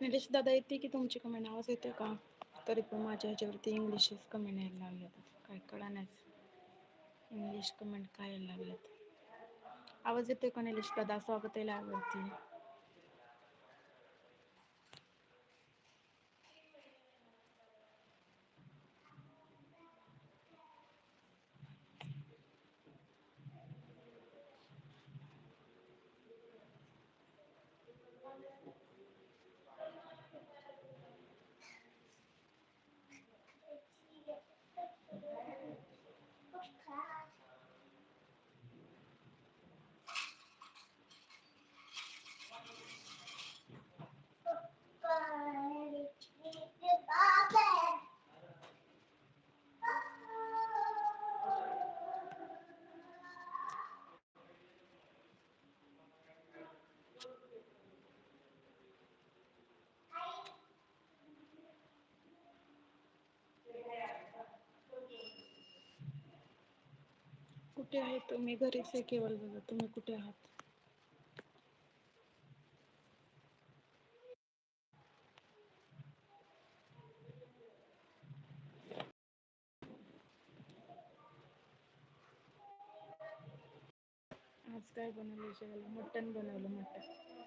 म्हणजे निलेश दादा येते की तुमची कमेंट आवाज येते का? तरी पण माझ्या ह्याच्यावरती इंग्लिशच कमेंट यायला लागल्यात. काय कळा नाहीच इंग्लिश कमेंट काय यायला लागल्यात? आवाज येतोय का निलेश दादा? स्वागत आहे लावरती कुठे आहे? तुम्ही घरीच आहे केवळ दादा तुम्ही कुठे आहात? आज काय बनवलं? जेवायला मटण बनवलं मटण.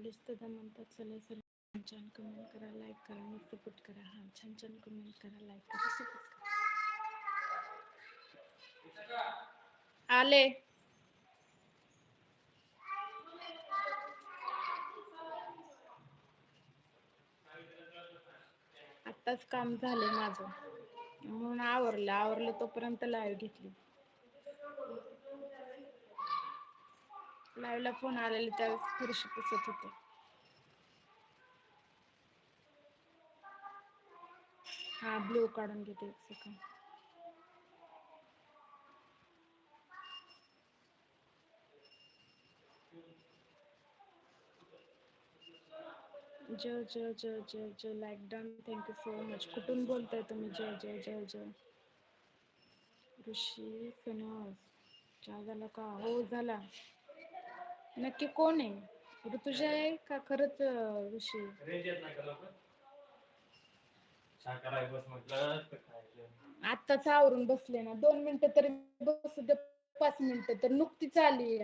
निलेश दादा म्हणतात चला सर छान छान कमेंट करा लाईक करा मग सपोर्ट करा. हा छान छान कमेंट करा लाईक करा सपोर्ट करा. आले. आत्ताच काम झालं माझं. म्हणून आवरलं आवरलं तोपर्यंत लाईव्ह घेतली. लाईव्ह ला फोन आलेले त्या फरशी पुसत होते. हा ब्ल्यू काढून घेते एक सेकंड जय जय जय जय जय like done thank you so much कुठून बोलताय तुम्ही? जय जय जय जय. ऋषी फिनॉस चहा झाला का? हो झाला. नक्की कोण आहे? ऋतुजा आहे का खरंच ऋषी आत्ताच आवरून बसले ना. दोन मिनिटं तरी बसू दे पाच मिनिटं तर नुकतीच आली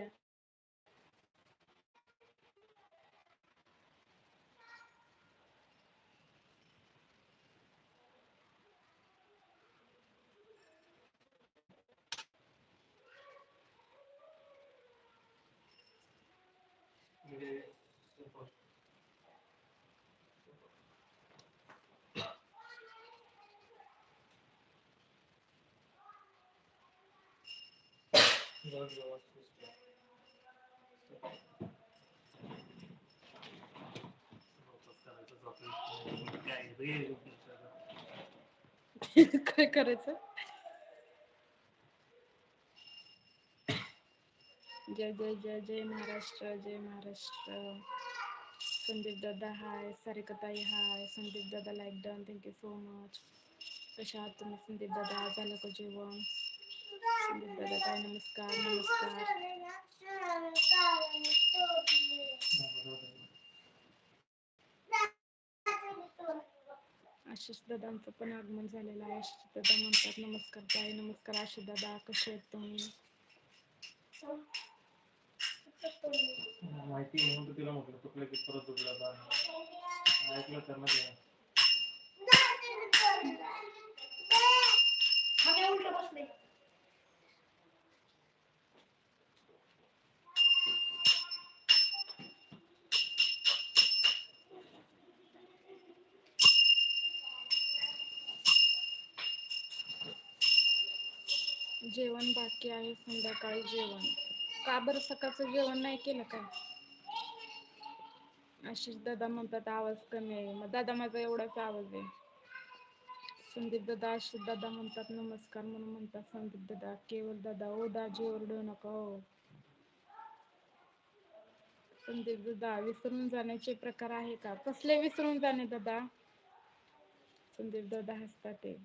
आहे काय करायचं? जय जय जय जय महाराष्ट्र जय महाराष्ट्र संदीप दादा हाय सारिकाताई हाय संदीप दादा like done thank you so much कशा आहात तुम्ही संदीप दादा झालं का जेवण दादा काय नमस्कार नमस्कार आशिष दादांचं पण आगमन झालेलं आहे आशिष दादा म्हणतात नमस्कार ताई नमस्कार आशिष दादा कसे आहेत तुम्ही माहिती म्हणून तर तिला म्हटलं चुकलं की परत चुकलं आता ऐकलं तर ना ते. जेवण बाकी आहे संध्याकाळी जेवण. का बरं सकाळचं जेवण नाही केलं काय? आशिष दादा म्हणतात आवाज कमी आहे. मग दादा माझा एवढाच आवाज आहे. संदीप दादा आशिष दादा म्हणतात नमस्कार म्हणून म्हणतात संदीप दादा. केवळ दादा ओ दाजी ओरडू नका हो. संदीप दादा विसरून जाण्याचे प्रकार आहे का? कसले विसरून जाणे दादा? संदीप दादा हसतात ते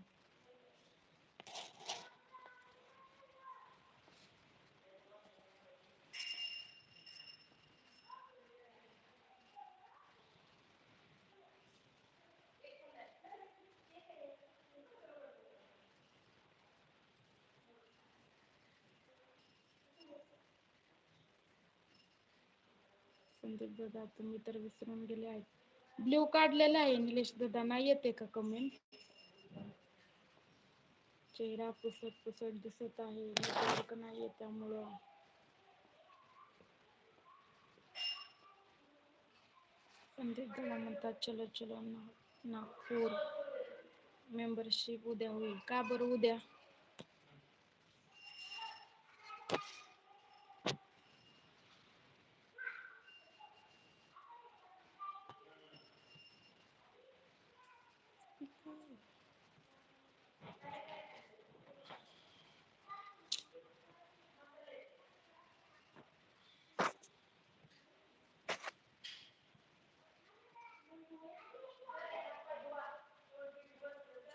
संदीप दादा तुम्ही तर विसरून गेले आहेत ब्ल्यू काढलेला आहे निलेश दादा नाही येते का कमेंट चेहरा पुसट पुसट दिसत आहे नेटवर्क नाहीये त्यामुळं. संदीप दादा म्हणतात चलो चलो नागपूर मेंबरशिप उद्या होईल. का बरं उद्या?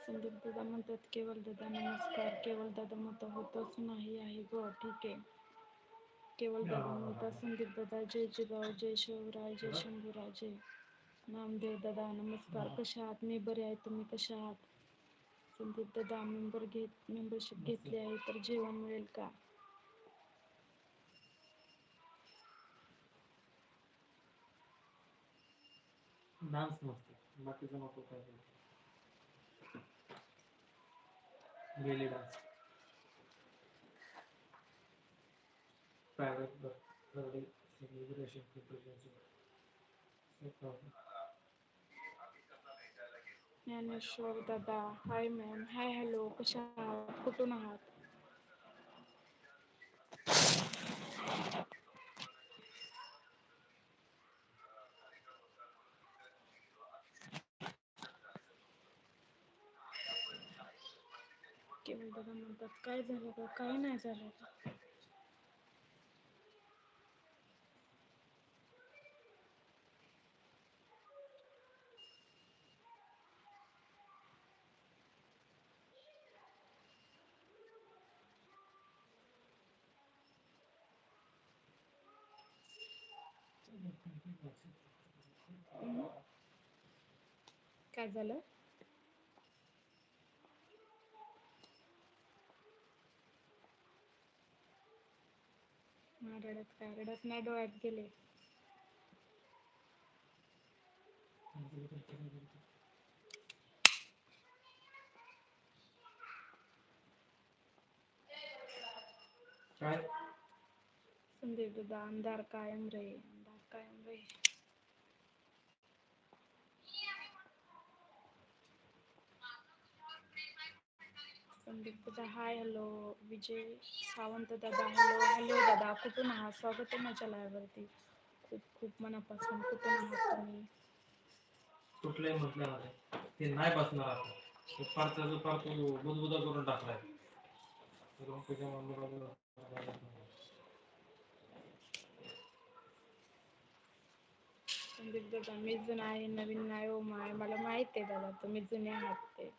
संदीप दादा म्हणतात केवळ दादा नमस्कार केवळ दादा म्हणतात होतच नाही आहे ग ठीक आहे. केवळ दादा म्हणतात संदीप दादा जय जिजाऊ जय शिवराय जय शंभूराजे नामदेव दादा नमस्कार. कशा आहात? मी बरे आहे. तुम्ही कशा आहात? संदीप दादा मेंबर घेत मेंबरशिप घेतली आहे तर जेवण मिळेल का? डान्स नसते. बाकीचं नको काय belly dance private birthday celebration Dnyaneshwar दादा हाय मॅम हाय हॅलो कशा आहात? कुठून आहात केवळ दादा म्हणतात काय झालं का काय नाही झालं का काय झालं? हा, रडत काय? रडत नाही डोळ्यात गेले. काय? संदीप दादा अंधार कायम रे अंधार कायम रे. संदीप दादा हाय हॅलो. विजय सावंत दादा हॅलो. हॅलो दादा कुठून आहात? स्वागत आहे माझ्या live वरती खूप खूप मनापासून कुठून आहात तुम्ही? कुठल्याही म्हटल्यामध्ये ते नाही बसणार आता. त्याचं फार तो बुजबुजा करून टाकलाय. तुझ्या संदीप दादा मी जुना आहे नवीन नाही हो माय. मला माहीत आहे दादा तुम्ही जुने आहात ते.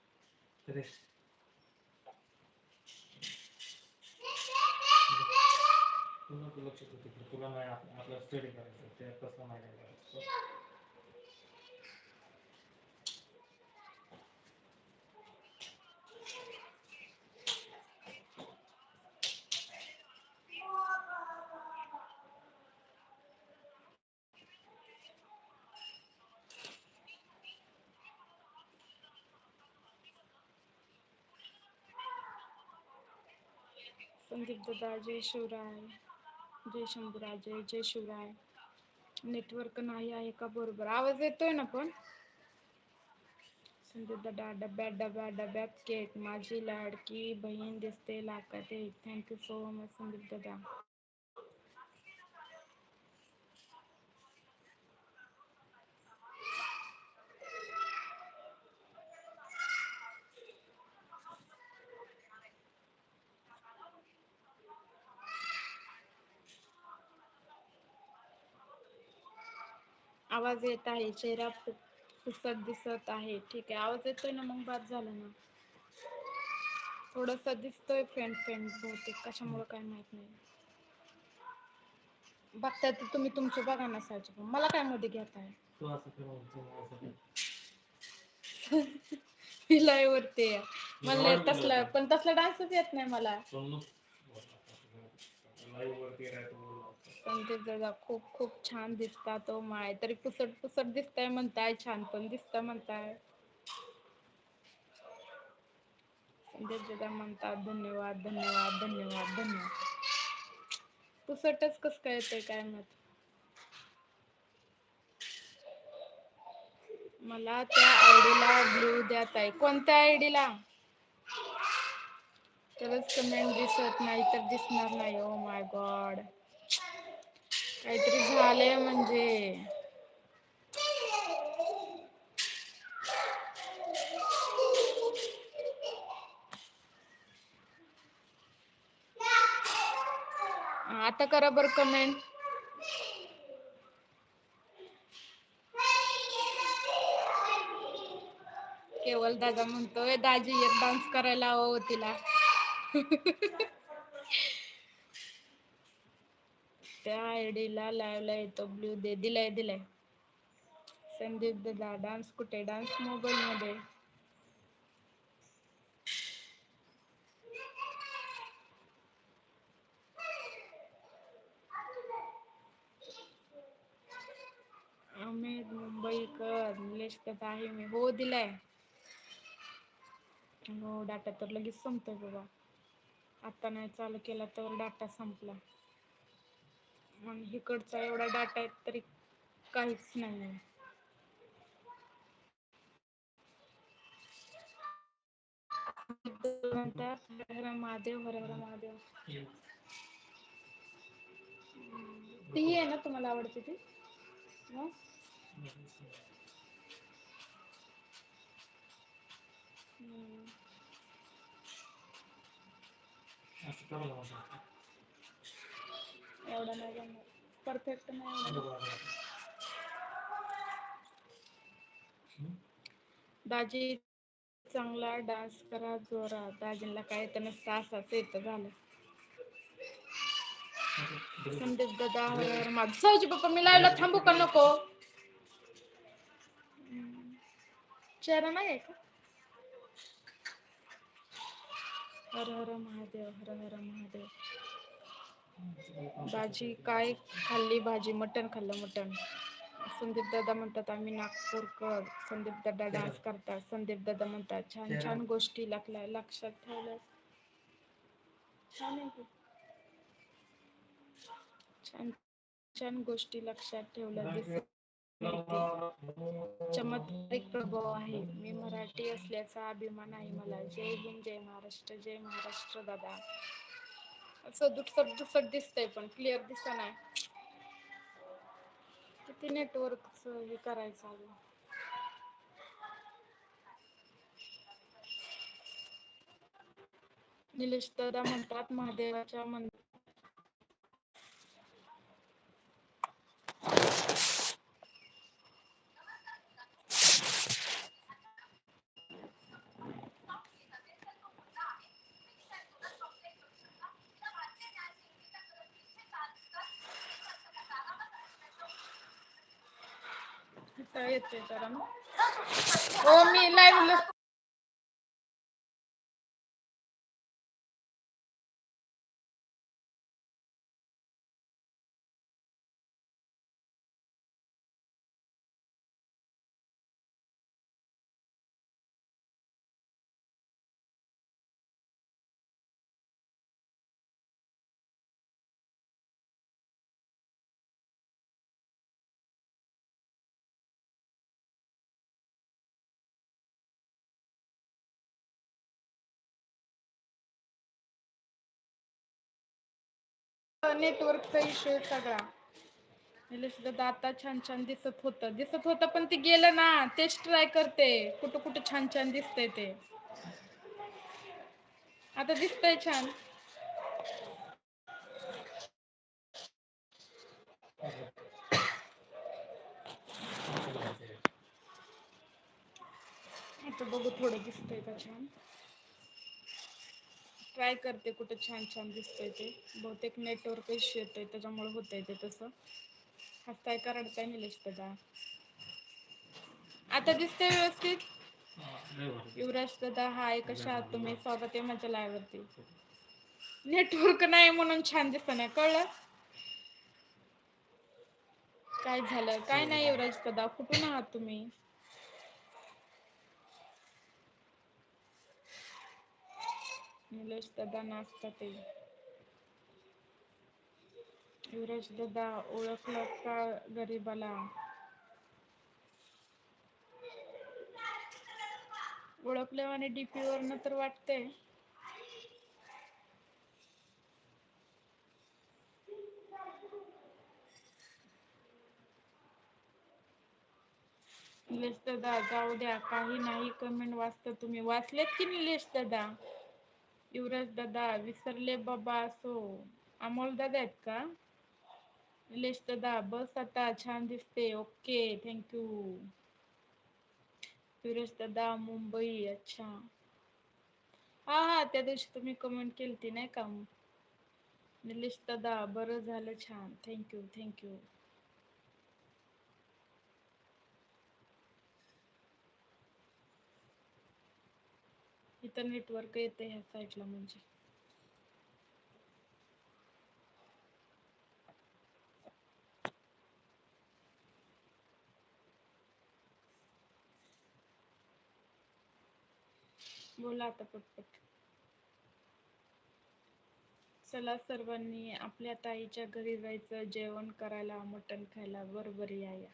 पूर्ण तुला तू की तुला नाही आपला स्टडी करायचं ते तसं नाही करायचं संदीप दादा जय शिवराय. जय शंभूराजे जय शिवराय. नेटवर्क नाही आहे का बरोबर? आवाज येतोय ना पण? संदीप दादा डब्यात डब्यात डब्यात केक माझी लाडकी बहीण दिसते लाकात एक थँक्यू सो मच संदीप दादा. आवाज येत आहे चेहरा फु पुसट दिसत आहे. ठीक आहे आवाज येतोय ना? मग बात झालं ना? थोडस दिसतोय फेंट फेंट बहुतेक. कशामुळे काय माहीत नाही. बघताय तर तुम्ही तुमचे बघा ना पण मला काय मध्ये घेताय तू असं कर असं कर. मी लाईव्ह वरती आहे. मला तसला पण तसला डान्सच येत नाही मला. पण ते वरती खूप खूप छान दिसता तो माय. तरी पुसट पुसट दिसताय म्हणताय छान पण दिसत म्हणताय. संदेश दादा म्हणतात धन्यवाद धन्यवाद धन्यवाद धन्यवाद. पुसटच कस काय येतंय काय मत मला त्या आयडीला ब्ल्यू द्या ताई कोणत्या आयडीला तरच कमेंट दिसत नाही तर दिसणार नाही ओ माय गॉड. काहीतरी झालंय म्हणजे. आता करा बरं कमेंट केवल दादा म्हणतोय दाजी एक डान्स करायला हवा हो तिला. त्या आयडीला लाईव्हला येतो ब्ल्यू दे दिलाय दिलाय. संदीप दादा डान्स कुठे? डान्स मोबाईल मध्ये अमित मुंबईकर निलेश दादा आहे मी. हो दिलाय. हो डाटा तर लगेच संपतोय बाबा. आता नाही चालू केला तर डाटा संपला. मग इकडचा एवढा डाटा आहे तरी काहीच नाही हर महादेव हर हर महादेव ती आहे ना तुम्हाला आवडते ती? हम्म. एवढा नाही जमणार. परफेक्ट नाही दाजी चांगला डान्स करा जोरा दाजींला काय तर नुसतं असंच येतं झालं. संदीप दादा हर हर महादेव सावजी पप्पा मी लावला थांबू का नको? चेहरा नाही आहे का? हर हर महादेव हर हर महादेव. भाजी काय खाल्ली? भाजी मटण खाल्लं मटण. संदीप दादा म्हणतात आम्ही नागपूरकर. संदीप दादा डान्स करतात. संदीप दादा म्हणतात छान छान गोष्टी लागल्या लक्षात ठेवल्या. छान आहे छान छान गोष्टी लक्षात ठेवल्या दिसत चमत्कारिक प्रभाव आहे. मी मराठी असल्याचा अभिमान आहे मला. जय हिंद जय महाराष्ट्र जय महाराष्ट्र दादा. असं दुटसट दुटसट दिसतंय पण क्लिअर दिसत नाही. किती नेटवर्क हे करायचं अजून निलेश दादा म्हणतात महादेवाच्या मंदिर इथं येते जरा मग हो मी लाईव्ह नेटवर्कचा इश्यू आहे सगळा. मला सुद्धा दाता छान छान दिसत होतं. दिसत होतं पण ते गेलं ना. तेच ट्राय करते. कुठं कुठं छान छान दिसतय ते. आता दिसतय छान. बघू थोडं दिसतंय का छान. ट्राय करते कुठे छान छान दिसतंय ते. बहुतेक नेटवर्क इश्यू येतोय त्याच्यामुळे होतंय ते तसं. हसताय का रडताय निलेश दादा आता दिसतंय व्यवस्थित? युवराज दादा हाय कशा आहात तुम्ही? स्वागत आहे माझ्या लायवरती नेटवर्क नाही म्हणून छान दिसत नाही कळलं? काय झालं? काय नाही युवराज दादा कुठून आहात तुम्ही? निलेश दादा नाचता ते युवराज दादा ओळखलं का गरीबाला ओळखल्यावानी डीपी वरनं तर वाटतंय निलेश दादा जाऊ द्या काही नाही कमेंट वाचता तुम्ही वाचलेत की निलेश दादा युवराज दादा विसरले बाबा असो. अमोल दादा आहेत का? निलेश दादा बस आता छान दिसते. ओके थँक्यू युवराज दादा मुंबई अच्छा. हा हा त्या दिवशी तुम्ही कमेंट केलती नाही का? निलेश दादा बरं झालं छान. थँक्यू थँक्यू नेटवर्क येते ह्या साईडला म्हणजे. बोला आता पटपट. चला सर्वांनी आपल्या ताईच्या घरी जायचं जेवण करायला मटण खायला बरोबर या या.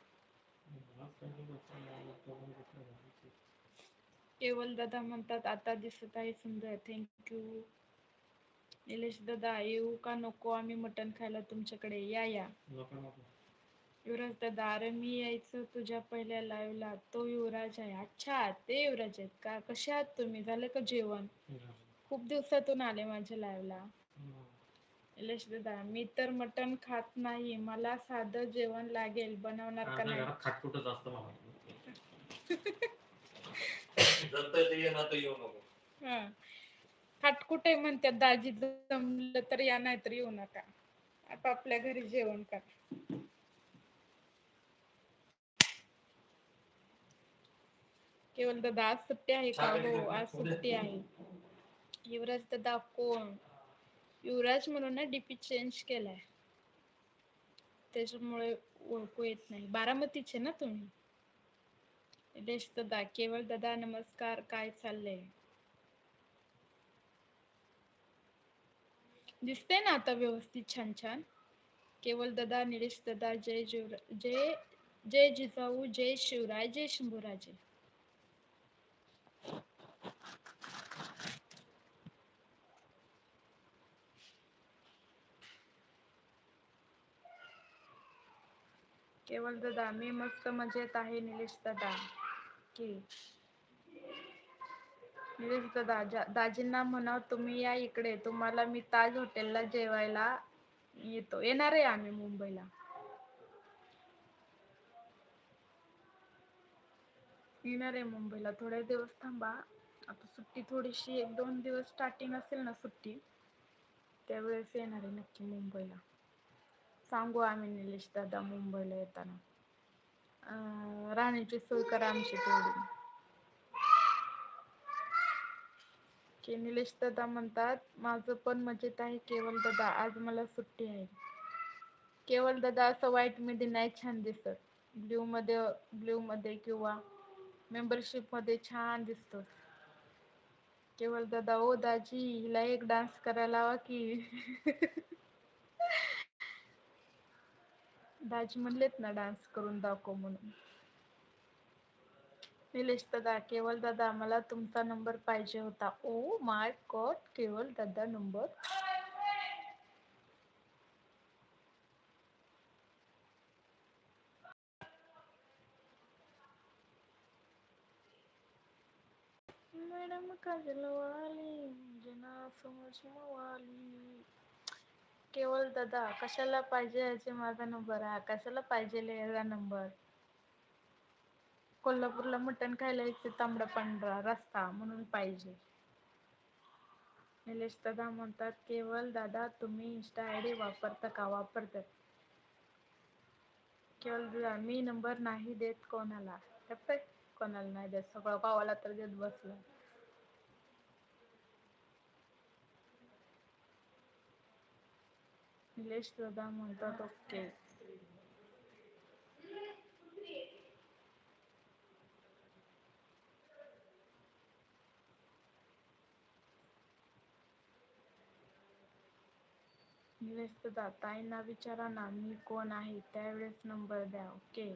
केवल दादा म्हणतात आता दिसत आहे सुंदर थँक्यू निलेश दादा येऊ का नको? आम्ही मटण खायला तुमच्याकडे या या. युवराज दादा अरे मी यायचं तुझ्या पहिल्या लाईव्हला तो युवराज आहे. अच्छा ते युवराज आहेत का? कसे आहात तुम्ही? झालं का जेवण? खूप दिवसातून आले माझ्या लाईव्हला निलेश दादा मी तर मटण खात नाही. मला साधं जेवण लागेल. बनवणार का नाही? घरात ये ना तर येऊ नको हा खाटकुट म्हणतात दाजी जमलं तर या नाही तर येऊ नका. आता आपल्या घरी जेवण करा. केवळ दादा आज सुट्टी आहे का? हो आज सुट्टी आहे. युवराज दादा कोण? युवराज म्हणून ना डीपी चेंज केलाय. त्याच्यामुळे ओळखू येत नाही. बारामतीचे ना तुम्ही? निलेश दादा केवळ दादा नमस्कार काय चाललंय? दिसते ना आता व्यवस्थित छान छान? केवळ दादा निलेश दादा जय जीवरा जय जय जिजाऊ जय शिवराय जय शंभूराजे. केवळ दादा मी मस्त मजेत आहे निलेश दादा. की निलेश दाजींना म्हणा तुम्ही या इकडे तुम्हाला मी ताज हॉटेलला जेवायला येतो. येणार आहे आम्ही मुंबईला. येणार आहे मुंबईला. थोडे दिवस थांबा. आता सुट्टी थोडीशी एक दोन दिवस स्टार्टिंग असेल ना सुट्टी त्यावेळेस येणार आहे नक्की मुंबईला. सांगू आम्ही निलेश दादा मुंबईला येताना. अं, राहण्याची सोय करा आमची तेवढी. की निलेश दादा म्हणतात माझं पण मजेत आहे केवल दादा आज मला सुट्टी आहे. केवळ दादा असं व्हाईटमध्ये नाही छान दिसत. ब्ल्यू मध्ये ब्ल्यू मध्ये किंवा मेंबरशिपमध्ये छान दिसतो. केवल दादा ओ दाजी हिला एक डान्स करायला लावा की. दाजी म्हणलेत ना डान्स करून दाखव म्हणून. निलेश दादा केवळ दादा मला तुमचा नंबर पाहिजे होता. ओ माय गॉड केवळ दादा नंबर मॅडम काजलवाली जना समोर वाली। केवळ दादा कशाला पाहिजे याचे माझा नंबर हा कशाला पाहिजे याचा नंबर? कोल्हापूरला मटण खायला यायचं तांबडा पांढरा रस्ता म्हणून पाहिजे. निलेश दादा म्हणतात केवल दादा तुम्ही इन्स्टा आयडी वापरता का? वापरतात. केवल दादा मी नंबर नाही देत कोणाला. कोणाला नाही देत. सगळं गावाला तर देत बसलं. निलेश दादा म्हणतात ओके. निलेश दादा ताईंना विचारा ना मी कोण आहे त्यावेळेस नंबर द्या ओके.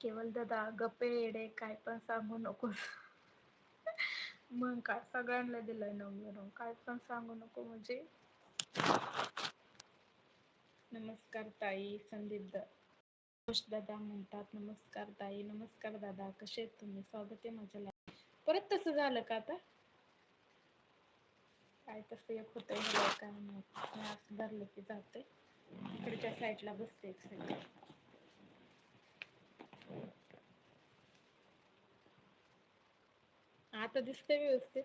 केवल दादा गप्पे येडे काय पण सांगू नकोस. मग काय? सगळ्यांना दिलाय नंबर काय पण सांगू नको म्हणजे. नमस्कार ताई संदीप दा खुश दादा म्हणतात नमस्कार ताई नमस्कार दादा कसे आहेत तुम्ही? स्वागत आहे माझ्या लाईफ परत तसं झालं का आता? काय तसं एक होतंय मला काय माहीत मी धरलं की जाते इकडच्या साईडला बसते एक साईड आता दिसते व्यवस्थित?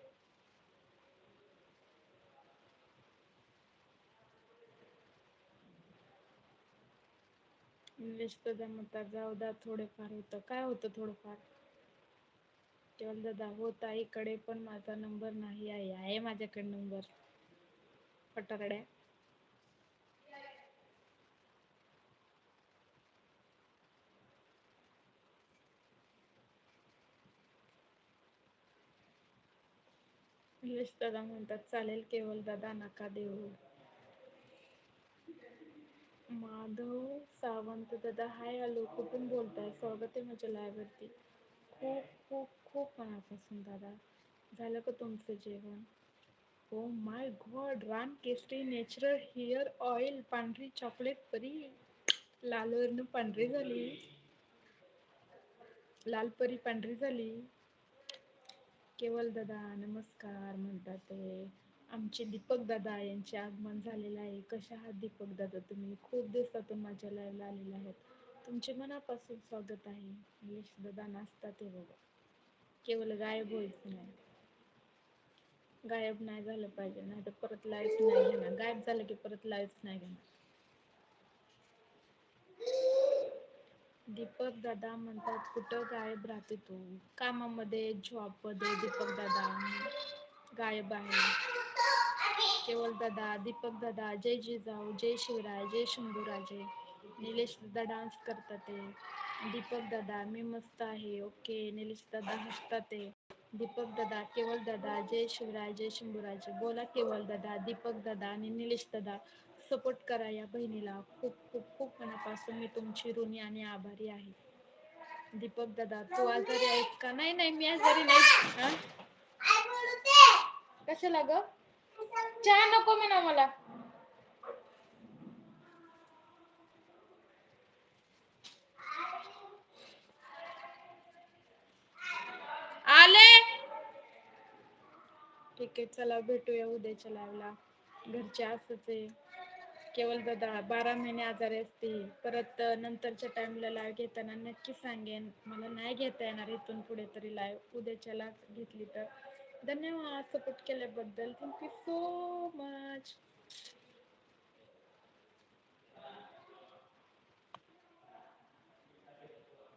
इंग्लिश तर जमता जाऊ दा थोडेफार होतं काय होतं थोडंफार? केवल दादा हो ताईकडे पण माझा नंबर नाही आहे आहे माझ्याकडे नंबर. फटाकड्या. निलेश दादा म्हणतात चालेल केवल दादा नका देऊ. माधव सावंत दादा हाय हॅलो कुठून बोलताय स्वागत आहे माझ्या लायवरती खूप खूप खूप मनापासून दादा झालं का तुमचं जेवण? ओ माय गॉड रान केसरी नॅचरल हेअर ऑइल पांढरी चॉकलेट परी लाल पांढरी झाली. लाल परी पांढरी झाली. केवल दादा नमस्कार म्हणतात ते. आमचे दीपक दादा यांचे आगमन झालेलं आहे कशा आहात दीपक दादा तुम्ही? खूप दिवसातून माझ्या लाईव्हला आलेले आहेत. तुमचे मनापासून स्वागत आहे यश दादा नाचतात हे बघा. केवल गायब व्हायचं नाही. गायब नाही झालं पाहिजे नाही तर परत लाईव्ह नाही घेणार गायब झालं की परत लाईव्ह नाही घेणार. दीपक दादा म्हणतात कुठं गायब राहते तू कामामध्ये जॉबमध्ये दीपक दादा गायब आहे. केवल दादा दीपक दादा जय जिजाऊ जय शिवराय जय शंभूराजे. निलेश दादा डान्स करतात ते दीपक दादा मी मस्त आहे ओके निलेश दादा हसताते. दीपक दादा केवल दादा जय शिवराय जय शंभूराजे बोला केवल दादा दीपक दादा आणि निलेश दादा सपोर्ट करा या बहिणीला खूप खूप खूप मनापासून मी तुमची ऋणी आणि आभारी आहे. दीपक दादा तू आजारी आहेस का नाही नाही मी आजारी नाही कशाला ग चहा नको मी ना मला. आले. ठीक आहे चला भेटूया उद्याच्या लाईव्हला घरचे असच आहे. केवल दादा बारा महिने आजारी असते परत नंतरच्या टाइमला लाईव्ह घेताना नक्की सांगेन. मला नाही घेता येणार इथून पुढे तरी लाईव्ह उद्याच्याला घेतली तर. धन्यवाद सपोर्ट केल्याबद्दल. Thank you so much.